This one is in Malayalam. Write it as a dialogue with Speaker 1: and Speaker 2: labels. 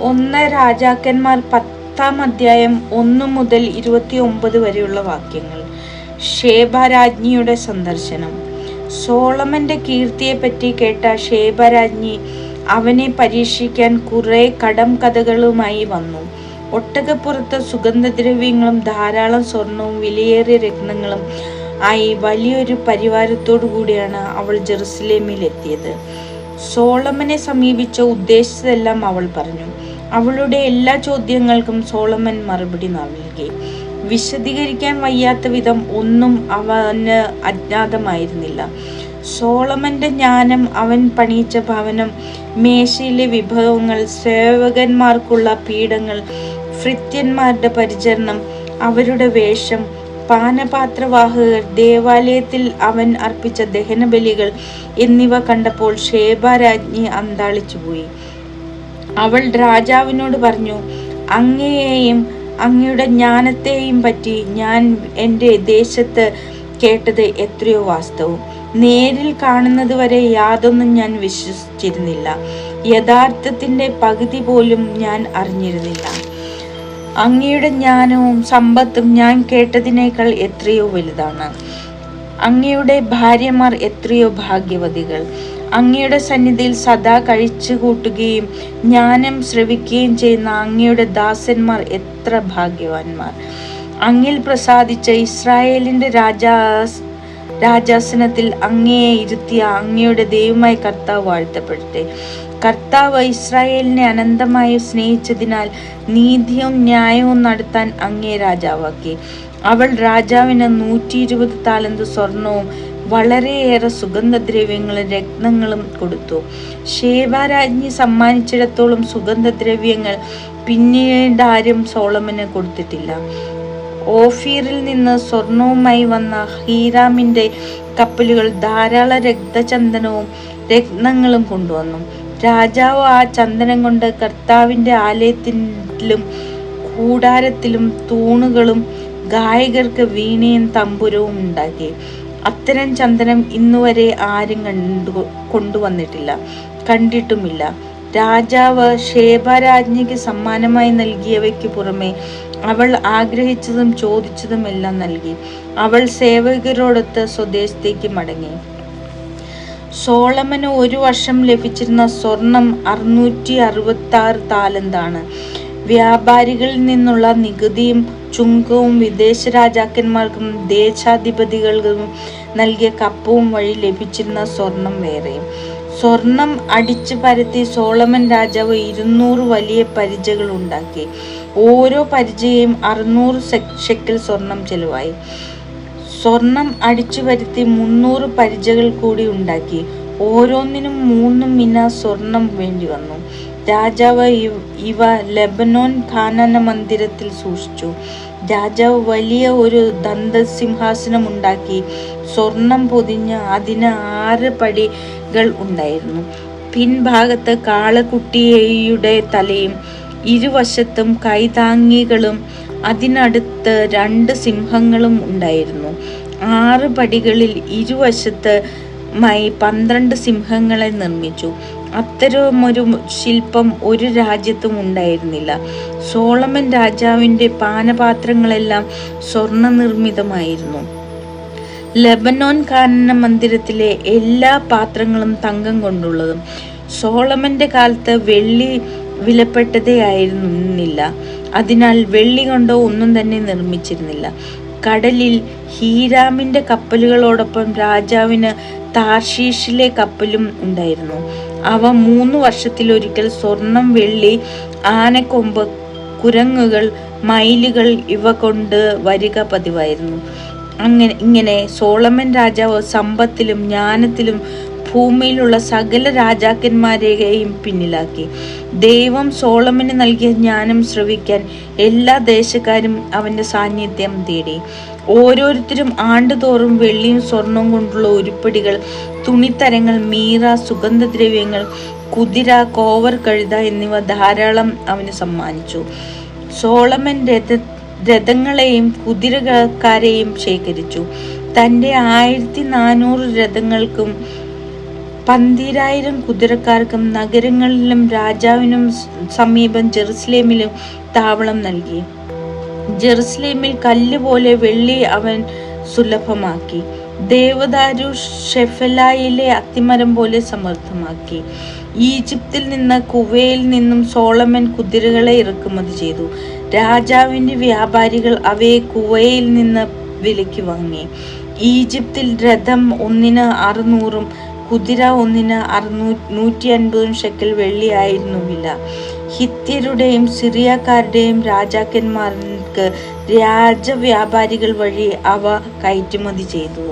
Speaker 1: ഒന്ന് രാജാക്കന്മാർ പത്താം അധ്യായം ഒന്ന് മുതൽ ഇരുപത്തി ഒമ്പത് വരെയുള്ള വാക്യങ്ങൾ. ഷേബരാജ്ഞിയുടെ സന്ദർശനം. സോളമന്റെ കീർത്തിയെപ്പറ്റി കേട്ട ഷേബരാജ്ഞി അവനെ പരീക്ഷിക്കാൻ കുറെ കടം കഥകളുമായി വന്നു. ഒട്ടകപ്പുറത്ത് സുഗന്ധദ്രവ്യങ്ങളും ധാരാളം സ്വർണവും വിലയേറിയ രത്നങ്ങളും ആയി വലിയൊരു പരിവാരത്തോടു കൂടിയാണ് അവൾ ജെറുസലേമിൽ എത്തിയത് സോളമനെ സമീപിച്ച ഉദ്ദേശിച്ചതെല്ലാം അവൾ പറഞ്ഞു. അവളുടെ എല്ലാ ചോദ്യങ്ങൾക്കും സോളമൻ മറുപടി നൽകി. വിശദീകരിക്കാൻ വയ്യാത്ത വിധം ഒന്നും അവന് അജ്ഞാതമായിരുന്നില്ല. സോളമന്റെ ജ്ഞാനം അവൻ പണിയിച്ച ഭവനം മേശയിലെ വിഭവങ്ങൾ സേവകന്മാർക്കുള്ള പീഠങ്ങൾ ഭൃത്യന്മാരുടെ പരിചരണം അവരുടെ വേഷം പാനപാത്രവാഹകർ ദേവാലയത്തിൽ അവൻ അർപ്പിച്ച ദഹനബലികൾ എന്നിവ കണ്ടപ്പോൾ ഷേബാരാജ്ഞി അന്താളിച്ചുപോയി. അവൾ രാജാവിനോട് പറഞ്ഞു അങ്ങയെയും അങ്ങയുടെ ജ്ഞാനത്തെയും പറ്റി ഞാൻ എന്റെ ദേശത്ത് കേട്ടത് എത്രയോ വാസ്തവം. നേരിൽ കാണുന്നത് വരെ യാതൊന്നും ഞാൻ വിശ്വസിച്ചിരുന്നില്ല. യഥാർത്ഥത്തിന്റെ പകുതി പോലും ഞാൻ അറിഞ്ഞിരുന്നില്ല. അങ്ങയുടെ ജ്ഞാനവും സമ്പത്തും ഞാൻ കേട്ടതിനേക്കാൾ എത്രയോ വലുതാണ്. അങ്ങയുടെ ഭാര്യമാർ എത്രയോ ഭാഗ്യവതികൾ. അങ്ങയുടെ സന്നിധിയിൽ സദാ കഴിച്ചു കൂട്ടുകയും ജ്ഞാനം ശ്രവിക്കുകയും ചെയ്യുന്ന അങ്ങയുടെ ദാസന്മാർ എത്ര ഭാഗ്യവാന്മാർ. അങ്ങിൽ പ്രസാദിച്ച ഇസ്രായേലിന്റെ രാജാ രാജാസനത്തിൽ അങ്ങയെ ഇരുത്തിയ അങ്ങയുടെ ദൈവമായ കർത്താവ് വാഴ്ത്തപ്പെടട്ടെ. കർത്താവ് ഇസ്രായേലിനെ അനന്തമായി സ്നേഹിച്ചതിനാൽ നീതിയും ന്യായവും നടത്താൻ അങ്ങേ രാജാവാക്കി. അവൾ രാജാവിന് നൂറ്റി ഇരുപത് താലന്ത് സ്വർണവും വളരെയേറെ സുഗന്ധദ്രവ്യങ്ങളും രത്നങ്ങളും കൊടുത്തു. ശേബാരാജ്ഞി സമ്മാനിച്ചിടത്തോളം സുഗന്ധദ്രവ്യങ്ങൾ പിന്നീട് ആരും സോളമന് കൊടുത്തിട്ടില്ല. ഓഫീറിൽ നിന്ന് സ്വർണവുമായി വന്ന ഹീരാമിന്റെ കപ്പലുകൾ ധാരാളം രക്തചന്ദനവും രത്നങ്ങളും കൊണ്ടുവന്നു. രാജാവ് ആ ചന്ദനം കൊണ്ട് കർത്താവിന്റെ ആലയത്തിലും കൂടാരത്തിലും തൂണുകളും ഗായകർക്ക് വീണയും തമ്പുരവും ഉണ്ടാക്കി. അത്തരം ചന്ദനം ഇന്നുവരെ ആരും കണ്ടു കൊണ്ടുവന്നിട്ടില്ല. കണ്ടിട്ടുമില്ല. രാജാവ് ഷേബാരാജ്ഞിക്ക് സമ്മാനമായി നൽകിയവയ്ക്ക് പുറമെ അവൾ ആഗ്രഹിച്ചതും ചോദിച്ചതും എല്ലാം നൽകി. അവൾ സേവകരോടൊത്ത് സ്വദേശത്തേക്ക് മടങ്ങി. സോളമന് ഒരു വർഷം ലഭിച്ചിരുന്ന സ്വർണം അറുന്നൂറ്റി അറുപത്തി ആറ് താലന്താണ്. വ്യാപാരികളിൽ നിന്നുള്ള നികുതിയും ചുങ്കവും വിദേശ രാജാക്കന്മാർക്കും ദേശാധിപതികൾക്കും നൽകിയ കപ്പവും വഴി ലഭിച്ചിരുന്ന സ്വർണം വേറെ. സ്വർണം അടിച്ചു പരത്തി സോളമൻ രാജാവ് ഇരുന്നൂറ് വലിയ പരിചകൾ ഉണ്ടാക്കി. ഓരോ പരിചയും അറുന്നൂറ് ഷെക്കൽ സ്വർണം ചെലവായി. സ്വർണം അടിച്ചു വരുത്തി മുന്നൂറ് പരിചകൾ കൂടി ഉണ്ടാക്കി. ഓരോന്നിനും മൂന്ന് മിന സ്വർണം വേണ്ടി വന്നു. രാജാവ് ഇവ ലെബനോൻ ഖാനന മന്ദിരത്തിൽ സൂക്ഷിച്ചു. രാജാവ് വലിയ ഒരു ദന്തസിംഹാസനം ഉണ്ടാക്കി. സ്വർണം പൊതിഞ്ഞ് അതിന് ആറ് പടികൾ ഉണ്ടായിരുന്നു. പിൻഭാഗത്ത് കാളക്കുട്ടിയുടെ തലയും ഇരുവശത്തും കൈതാങ്ങികളും അതിനടുത്ത് രണ്ട് സിംഹങ്ങളും ഉണ്ടായിരുന്നു. ആറ് പടികളിൽ ഇരുവശത്ത് മായി പന്ത്രണ്ട് സിംഹങ്ങളെ നിർമ്മിച്ചു. അത്തരമൊരു ശില്പം ഒരു രാജ്യത്തും ഉണ്ടായിരുന്നില്ല. സോളമൻ രാജാവിന്റെ പാനപാത്രങ്ങളെല്ലാം സ്വർണ നിർമ്മിതമായിരുന്നു ലബനോൻ കാനന മന്ദിരത്തിലെ എല്ലാ പാത്രങ്ങളും തങ്കം കൊണ്ടുള്ളതും സോളമന്റെ കാലത്ത് വെള്ളി വിലപ്പെട്ടതേ ആയിരുന്നില്ല. അതിനാൽ വെള്ളി കൊണ്ടോ ഒന്നും തന്നെ നിർമ്മിച്ചിരുന്നില്ല. കടലിൽ ഹീരാമിന്റെ കപ്പലുകളോടൊപ്പം രാജാവിന് താർഷീഷിലെ കപ്പലും ഉണ്ടായിരുന്നു. അവ മൂന്ന് വർഷത്തിലൊരിക്കൽ സ്വർണം വെള്ളി ആനക്കൊമ്പ് കുരങ്ങുകൾ മയിലുകൾ ഇവ കൊണ്ട് വരിക പതിവായിരുന്നു. അങ്ങനെ ഇങ്ങനെ സോളമൻ രാജാവ് സമ്പത്തിലും ജ്ഞാനത്തിലും ഭൂമിയിലുള്ള സകല രാജാക്കന്മാരെയും പിന്നിലാക്കി. ദൈവം സോളമന് നൽകിയ ജ്ഞാനം ശ്രവിക്കാൻ എല്ലാ ദേശക്കാരും അവന്റെ സാന്നിധ്യം തേടി. ഓരോരുത്തരും ആണ്ടുതോറും വെള്ളിയും സ്വർണവും കൊണ്ടുള്ള ഉരുപ്പടികൾ തുണിത്തരങ്ങൾ മീറ സുഗന്ധദ്രവ്യങ്ങൾ കുതിര കോവർ കഴുത എന്നിവ ധാരാളം അവന് സമ്മാനിച്ചു. സോളമൻ രഥ രഥങ്ങളെയും കുതിരക്കാരെയും ശേഖരിച്ചു. തന്റെ ആയിരത്തി നാനൂറ് രഥങ്ങൾക്കും പന്തിരായിരം കുതിരക്കാർക്കും നഗരങ്ങളിലും രാജാവിനും സമീപം ജെറുസലേമിലും താവളം നൽകി. ജെറുസലേമിൽ കല്ല് പോലെ വെള്ളി അവൻ സുലഭമാക്കി. ദേവദാരു ഷെഫലായിലെ അത്തിമരം പോലെ സമർത്ഥമാക്കി. ഈജിപ്തിൽ നിന്ന് കുവയിൽ നിന്നും സോളമൻ കുതിരകളെ ഇറക്കുമതി ചെയ്തു. രാജാവിന്റെ വ്യാപാരികൾ അവയെ കുവയിൽ നിന്ന് വിലയ്ക്ക് വാങ്ങി. ഈജിപ്തിൽ രഥം ഒന്നിന് അറുന്നൂറും കുതിര ഒന്നിന് അറുന്നൂ നൂറ്റി അൻപതും ഷെക്കൽ വെള്ളിയായിരുന്നു വില. ഹിത്യരുടെയും സിറിയക്കാരുടെയും രാജാക്കന്മാർക്ക് രാജവ്യാപാരികൾ വഴി അവ കയറ്റുമതി ചെയ്തു.